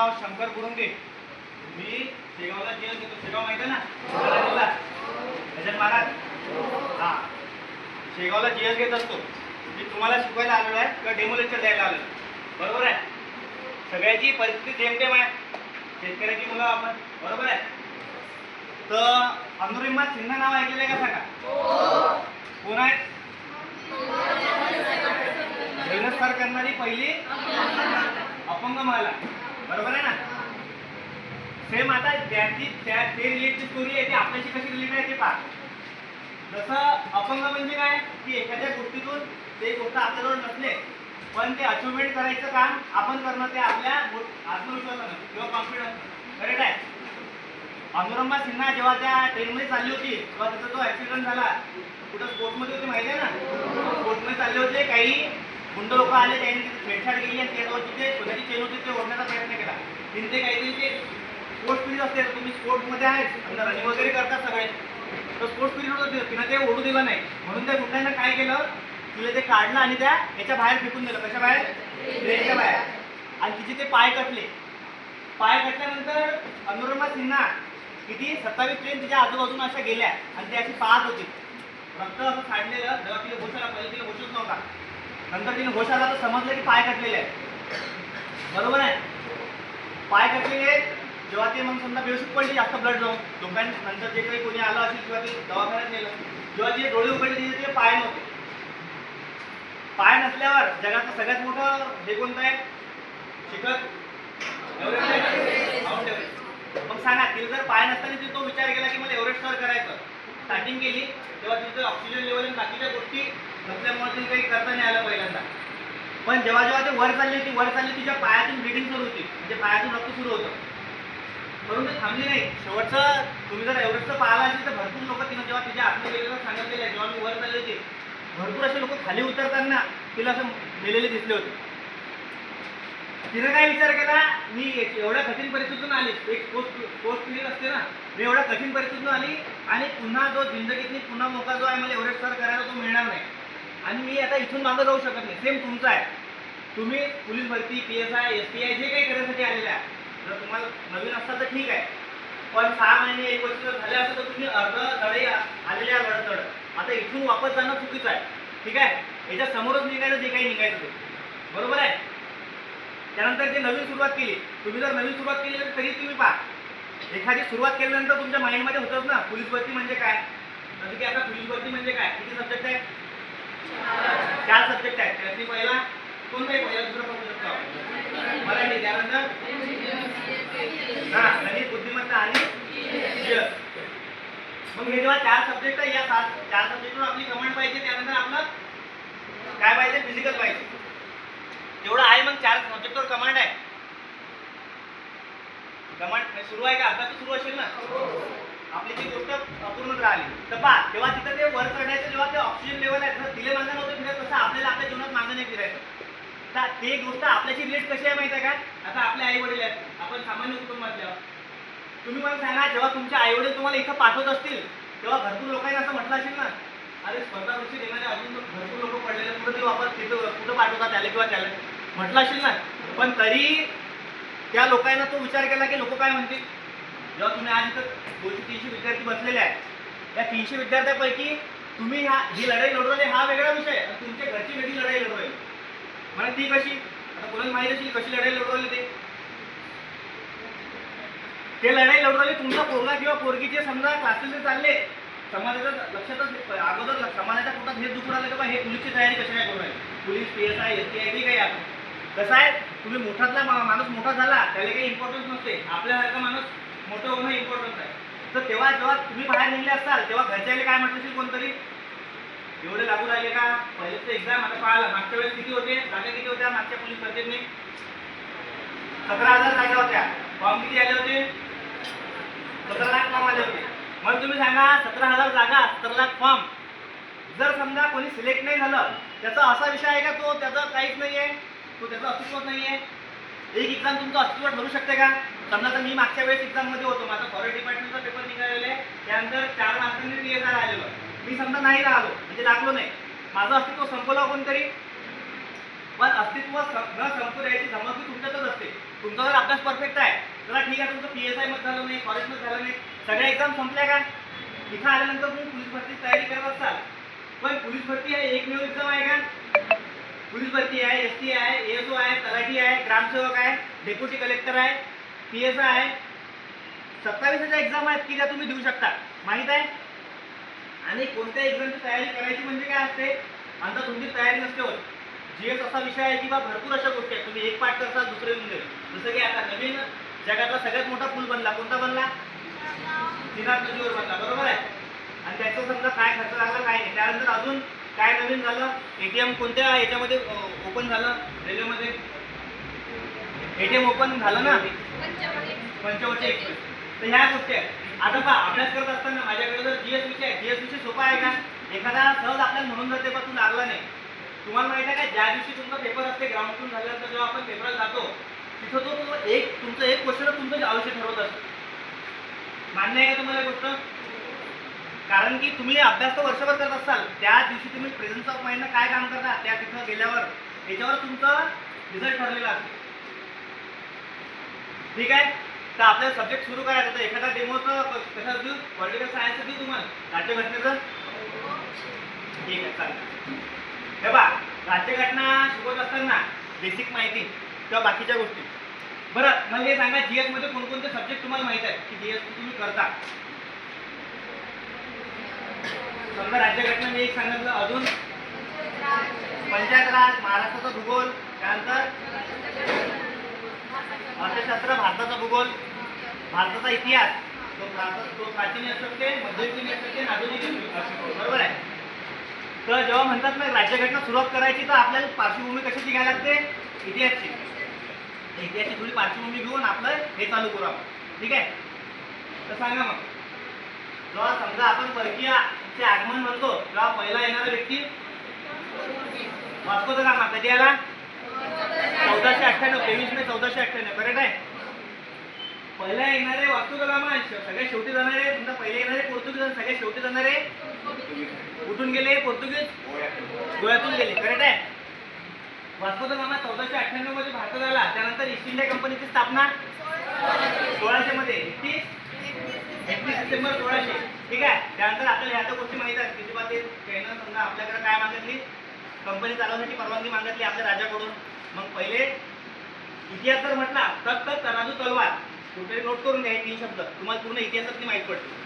नाव शंकर बुरुंगे. मी शेगावला जेल घेतो शेगाव माहिती आहे ना? महाराजांना? गजानन महाराज? हा. शेगावला जेल घेत असतो. मी तुम्हाला शिकवायला आलेलो आहे. किंवा डेमो लेक्चर द्यायला आलो बरोबर आहे? सगळ्याची परिस्थिती सेम टेम आहे. शेतकऱ्याची मुलं आपण. बरोबर आहे? तर अनुरिमा सिन्हा नाव ऐकलेलं आहे का सांगा? कोण आहे? करणारी पहिली? अपंग महिला बरोबर आहे ना? सेम आता त्याची त्या ते रिलेटेड स्टोरी आहे ती आपल्याशी कशी रिलेट आहे ते पहा. जसं अपंग म्हणजे काय की एखाद्या गोष्टीतून ते गोष्ट आपल्याजवळ नसले पण ते अचिव्हमेंट करायचं काम आपण करणं ते आपल्या आत्मविश्वासानं किंवा कॉन्फिडन्स करेक्ट आहे? अनुरंबा सिन्हा जेव्हा त्या ट्रेनमध्ये चालली होती तेव्हा त्याचा तो ऍक्सिडेंट झाला. कुठं स्पोर्टमध्ये होते माहिती आहे ना? स्पोर्टमध्ये चालले होते काही गुंड लोक आले त्यांनी तिथे छेडछाड केली आणि त्याजवळ तिथे केला तिने ते काहीतरी ते स्पोर्ट्स पिरियड असते. तुम्ही स्पोर्ट्समध्ये आहे समजा रनिंग वगैरे करतात सगळे. तर स्पोर्ट्स पिरियड होतं तिनं ते ओढू दिलं नाही. म्हणून त्या गुंडांना काय केलं? तिला ते काढलं आणि त्या याच्या बाहेर फेकून दिलं. कशा बाहेर? ट्रेनच्या बाहेर. आणि तिचे ते पाय कटले. पाय कटल्यानंतर अनुरमा सिन्हा किती? सत्तावीस ट्रेन तिच्या आजूबाजून अशा गेल्या आणि त्या अशी पाहत होती. रक्त असं सांडलेलं. जेव्हा तिला होश आला पहिले तिला घोषच नव्हता. नंतर तिने होश आला तर समजलं की पाय कटलेले आहे बरोबर आहे? पाय कटलेले जेव्हा ते मग समजा बेहोशीत पडली जास्त ब्लड जाऊन. लोकांनी नंतर जे काही कोणी आलं असेल किंवा ते दवाखान्यात नेलं जेव्हा जे डोळे उघडले तिचे ते पाय नव्हते. पाय नसल्यावर जगाचं सगळ्यात मोठं हे कोणतं आहे? शिखर? एव्हरेस्ट. मग सांगा तिला जर पाय नसताना तिथे तो विचार केला की मला एव्हरेस्ट सर करायचं. स्टार्टिंग केली तेव्हा तिथे ऑक्सिजन लेवल आणि बाकीच्या गोष्टी नसल्यामुळे तिथे काही करता नाही आलं पहिल्यांदा. पण जेव्हा जेव्हा ते वर चालली होती वर चालली तिच्या पायातून ब्लिडिंग सुरू होती. म्हणजे पायातून रक्त सुरू होतं. म्हणून ते थांबली नाही. शेवटचं तुम्ही जर एव्हरेस्टचं पाहिलं असेल तर भरपूर लोक तिनं जेव्हा तिच्या आतमध्ये गेलेलं सांगितलेलं आहे. जेव्हा मी वर चालले होते भरपूर असे लोक खाली उतरताना तिला असं मेलेले दिसले होते. तिनं काय विचार केला? मी एवढ्या कठीण परिस्थितीतून आली. एक पोस्ट पोस्ट पिरियड असते ना. मी एवढ्या कठीण परिस्थितीतून आली आणि पुन्हा जो जिंदगीतली पुन्हा मोका जो आहे मला एव्हरेस्ट सर करायला तो मिळणार नाही. आणि मी आता इथून मागं जाऊ शकत नाही. सेम तुमचं आहे. तुम्ही पोलीस भरती P S I S P I जे काही करण्यासाठी आलेले आहे. जर तुम्हाला नवीन असता तर ठीक आहे. पण सहा महिने एक वर्ष जर झाले असेल तर तुम्ही अर्ध धडे आलेले आहे लढत लढत आता इथून वापस जाणं चुकीचं आहे. ठीक आहे? याच्या समोरच निघायचं जे काही निघायचं ते. बरोबर आहे? त्यानंतर जे नवीन सुरुवात केली तुम्ही जर नवीन सुरुवात केली तर तरी तुम्ही पहा. एखादी सुरुवात केल्यानंतर तुमच्या माइंडमध्ये होतंच ना. पोलीस भरती म्हणजे काय? जसं की आता पोलीस भरती म्हणजे काय? किती सब्जेक्ट आहे? चार सब्जेक्ट आहेत. त्यातली पहिला कोणताही पहिला दुसरा पण शकतो मराठी. त्यानंतर? हा गणित बुद्धिमत्ता आणि मग हे जेव्हा चार सब्जेक्ट आहे या सात चार सब्जेक्टवर आपली कमांड पाहिजे त्यानंतर आपलं काय पाहिजे? फिजिकल पाहिजे. तेवढं आहे मग चार सब्जेक्टवर कमांड आहे. कमांड सुरू आहे का? आता तर सुरू असेल ना. आपली ती गोष्ट अपूर्ण राहिली. तर पहा तेव्हा तिथं ते वर चढायचं जेव्हा ते ऑक्सिजन लेवल आहे जसं तिले मागं नव्हतं फिरत तसं आपल्याला आपल्या जीवनात मागं नाही फिरायचं. तर ते गोष्ट आपल्याशी रिलेट कशी आहे माहिती आहे का? आता आपले आई वडील आहेत. आपण सामान्य कुटुंबातले आहोत. तुम्ही मला सांगा जेव्हा तुमचे आई वडील तुम्हाला इथं पाठवत असतील तेव्हा भरपूर लोकांनी असं म्हटलं असेल ना? अरे स्पर्धा परीक्षा देणारे अजून भरपूर लोक पडलेले कुठं ते वापर तिथं कुठं पाठवतात त्याला किंवा त्याला? म्हटलं असेल ना? पण तरी त्या लोकांना तो विचार केला की लोक काय म्हणतील? जेव्हा तुम्ही आज इथं दोनशे तीनशे विद्यार्थी बसलेले आहेत त्या तीनशे विद्यार्थ्यांपैकी तुम्ही ह्या ही लढाई लढू हा वेगळा विषय आणि तुमच्या घरची वेगळी लढाई लढवली राहिली. म्हणजे ती कशी आता कोणाला माहिती असेल कशी लढाई लढवली ते? ते लढाई लढवली तुमचा पोरगा किंवा पोरगीचे समजा क्लासेस चालले. समाजाच्या लक्षातच अगोदर समाजाच्या पोटात हे दुखून राहिलं की बा? हे पोलीसची तयारी कशी काय करू police P S I S T I काही आहे. कसं आहे? तुम्ही मोठातला माणूस मोठा झाला त्याला काही इम्पॉर्टन्स नसते. आपल्यासारखा माणूस मोठं होणं इम्पॉर्टंट आहे. तर तेव्हा जेव्हा तुम्ही बाहेर निघले असाल तेव्हा घरच्याला काय म्हटलं असेल कोणतरी? एवढे लागू राहिले का? पहिले तर एक्झाम आता पाहिला मागच्या वेळेस किती होते? जागा किती होत्या? मागच्या पोलीस भरतीने सतरा हजार जागा होत्या. फॉर्म किती आले होते? सतरा लाख फॉर्म आले होते. मग तुम्ही सांगा सतरा हजार जागा सतरा लाख फॉर्म. जर समजा कोणी सिलेक्ट नाही झालं त्याचा असा विषय आहे का तो? त्याचं काहीच नाही आहे तो त्याचं अस्तित्वच नाही आहे एक एक्झाम तुमचं अस्तित्व ठरू शकते का? समजा तर मी मागच्या वेळेस एक्झाममध्ये होतो माझा फॉरेस्ट डिपार्टमेंटचा पेपर निघालेला आहे त्यानंतर चार मार्कांनी पी एस आर आलेलो मी समजा नाही राहिलो म्हणजे लागलो नाही माझं अस्तित्व संपवलं कोणतरी? पण अस्तित्व न संपू द्यायची समजली तुमच्यातच असते. तुमचा जर अभ्यास परफेक्ट आहे. चला ठीक आहे तुमचं पी एस आयमध्ये झालं नाही फॉरेस्टमध्ये झालं नाही. सगळ्या एक्झाम संपल्या का? इथं आल्यानंतर तुम्ही पोलीस भरती तयारी करत असाल. पण पोलीस भरती आहे एकमेव एक्झाम आहे का? पोलीस भरती आहे एस टी आहे एएसओ आहे तलाठी आहे ग्रामसेवक आहे डेप्युटी कलेक्टर आहे. पी एस आय सत्तावीसच्या एक्झाम आहेत की ज्या तुम्ही देऊ शकता. माहीत आहे? आणि कोणत्या एक्झामची तयारी करायची म्हणजे काय असते? आता तुमची तयारी नसते होत. जी एस असा विषय आहे की बा भरपूर अशा गोष्टी आहेत. तुम्ही एक पाठ करता दुसरे येऊन जाईल जसं की आता नवीन जगातला सगळ्यात मोठा पूल बनला. कोणता बनला? श्रीनाथ नदीवर बनला. बरोबर आहे? आणि त्याचा समजा काय खर्च लागला काय नाही. त्यानंतर अजून काय नवीन झालं? एटीएम कोणत्या याच्यामध्ये ओपन झालं? रेल्वेमध्ये? एटीएम ओपन झालं ना? पंचवटी एक्सप्रेस तर ह्या गोष्टी आहेत. आता पहा अभ्यास करत असताना माझ्याकडे जर जीएस विषय आहे. जीएस विषय सोपा आहे का? एखादा सहज आपल्याला म्हणून जाते पण तू लागला नाही. तुम्हाला माहीत आहे का ज्या दिवशी तुमचा पेपर असते ग्राउंडतून झाल्यानंतर जेव्हा आपण पेपरला जातो तिथं तो तो एक तुमचं एक क्वेश्चन तुमचं आयुष्य ठरवत असतं. मान्य आहे का तुम्हाला गोष्ट? कारण की तुम्ही अभ्यास तर वर्षभर करत असाल. त्या दिवशी तुम्ही प्रेझेन्स ऑफ माइंडनं काय काम करता त्या तिथं गेल्यावर याच्यावर तुमचा रिझल्ट ठरलेला असतो. ठीक आहे? तर आपल्याला सब्जेक्ट सुरू करायचा तर एखादा डेमोचं कसं देऊ पॉलिटिकल सायन्स देऊ तुम्हाला? राज्यघटनेचं ठीक आहे चालेल. हे बा राज्यघटना शिकवत असताना बेसिक माहिती किंवा बाकीच्या गोष्टी. बरं मला हे सांगा जीएसमध्ये कोणकोणते सब्जेक्ट तुम्हाला माहीत आहे की जीएस तुम्ही करता? समजा राज्यघटना मी एक सांगितलं अजून? पंचायत राज महाराष्ट्राचा भूगोल त्यानंतर? शास्त्र भारताचा भूगोल भारताचा इतिहास तो भारतात तो प्राचीन असू शकते मध्ययुगीन असू शकते आधुनिक असू बरोबर आहे? तर जेव्हा म्हणतात ना राज्यघटना सुरुवात करायची तर आपल्याला पार्श्वभूमी कशाची घ्यायला लागते? इतिहासची. इतिहासची थोडी पार्श्वभूमी घेऊन आपलं हे चालू करू आपण. ठीक आहे? तर सांगा मग. जेव्हा समजा आपण परकीयाचे आगमन म्हणतो तेव्हा पहिला येणारा व्यक्ती? वास्को द गामा कधी आला? चौदाशे अठ्ठ्याण्णव तेवीस मे चौदाशे अठ्ठ्याण्णव. करेक्ट आहे? पहिला येणारे वास्को सगळ्यात शेवटी जाणारे तुमचा पहिले येणारे पोर्तुगीज आणि सगळ्यात शेवटी जाणारे? कुठून गेले? पोर्तुगीज? गोव्यातून गेले. करेक्ट आहे? वास्तुकलामा चौदाशे अठ्ठ्याण्णवमध्ये भारतात आला. त्यानंतर ईस्ट इंडिया कंपनीची स्थापना सोळाशे मध्ये. एकतीस? एकतीस डिसेंबर सोळाशे. ठीक आहे? त्यानंतर आपल्याला ह्या तर गोष्टी माहीत आहेत. किती बाबतीत त्यानं समजा आपल्याकडे काय मागितली? कंपनी चालवण्याची परवानगी मागितली आपल्या राजाकडून. मग पहिले इतिहास जर म्हटला तर तर तराजू तलवार. कुठेतरी नोट करून घ्या हे तीन शब्द. तुम्हाला पूर्ण इतिहासातली माहीत पडते.